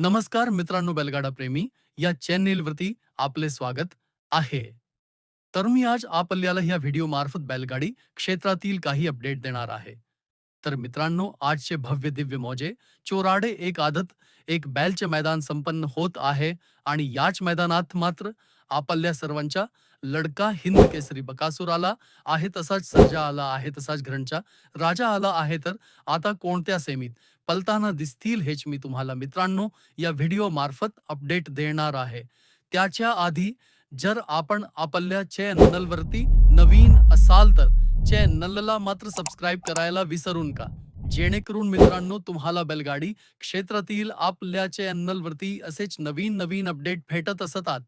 नमस्कार मित्रांनो बैलगाडा प्रेमी. या चॅनेलवरती आपले स्वागत आहे. तर मी आज आपल्याला ह्या व्हिडिओ मार्फत बैलगाडी क्षेत्रातील काही अपडेट देणार आहे. तर मित्रांनो आजचे भव्य दिव्य मौजे. चोराडे एक आदत एक बैलचे मैदान संपन्न होत आहे. आणि याच मैदानात मात्र आपल्या सर्वांच्या लडका हिंद केसरी. बकासूर आला आहे तसाच सर्जा आला आहे तसाच घरणचा राजा आला आहे तर आता कोणत्या सेमीत? पलताना दिसतील हेच मी तुम्हाला. मित्रांनो या व्हिडिओ मार्फत अपडेट देणार आहे. त्याच्या आधी जर आपण आपल्या चॅनलवरती नवीन असाल तर चॅनलला मात्र सबस्क्राईब करायला विसरून का? जेणेकरून मित्रांनो तुम्हाला बैलगाडी क्षेत्रातील आपल्या चॅनलवरती असेच नवीन नवीन अपडेट भेटत असतात.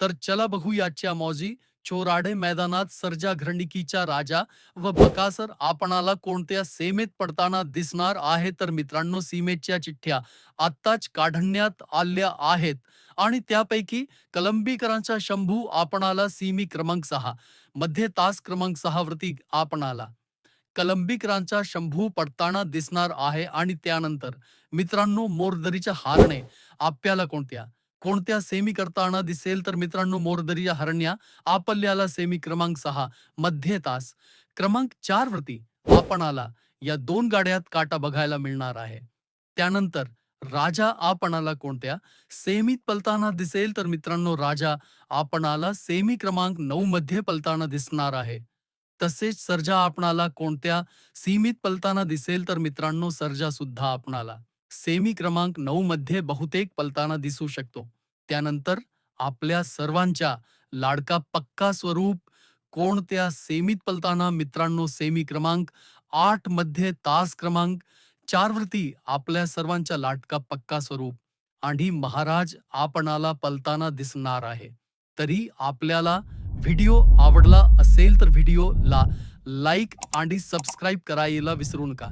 तर चला बघू याच्या मौजी चोराडे मैदानात सर्जा घरणिकीचा राजा व बकासर आपणाला कोणत्या सीमेत पडताना दिसणार आहे तर मित्रांनो सीमेच्या चिठ्ठ्या. आत्ताच काढण्यात आल्या आहेत. आणि त्यापैकी कलंबीकरांचा शंभू आपणाला सीमी क्रमांक सहा मध्ये तास क्रमांक सहा वरती आपणाला. कलंबीकरांचा शंभू पडताना दिसणार आहे आणि त्यानंतर मित्रांनो मोरदरीच्या हारणे आपल्याला कोणत्या? कोणत्या सेमी करताना दिसेल तर मित्रांनो मोरदरीच्या हरण्या आपल्याला सेमी क्रमांक सहा मध्ये तास. क्रमांक चार वरती आपणाला या दोन गाड्यात काटा बघायला मिळणार आहे. त्यानंतर राजा आपणाला कोणत्या सेमीत पलताना दिसेल तर मित्रांनो राजा आपणाला सेमी क्रमांक नऊ मध्ये पलताना दिसणार आहे. तसेच सर्जा आपणाला कोणत्या सीमित पलताना दिसेल तर मित्रांनो सर्जा सुद्धा आपणाला. सेमी क्रमांक नऊ मध्ये बहुतेक पलताना दिसू शकतो. त्यानंतर आपल्या सर्वांच्या लाडका पक्का स्वरूप कोणत्या सेमीत पलताना? मित्रांनो सेमी क्रमांक आठमध्ये तास क्रमांक चार वरती आपल्या सर्वांच्या लाटका पक्का स्वरूप. आणि महाराज आपणाला पलताना दिसणार आहे. तरी आपल्याला व्हिडिओ आवडला असेल तर व्हिडिओला लाईक आणि सबस्क्राईब करायला विसरू नका.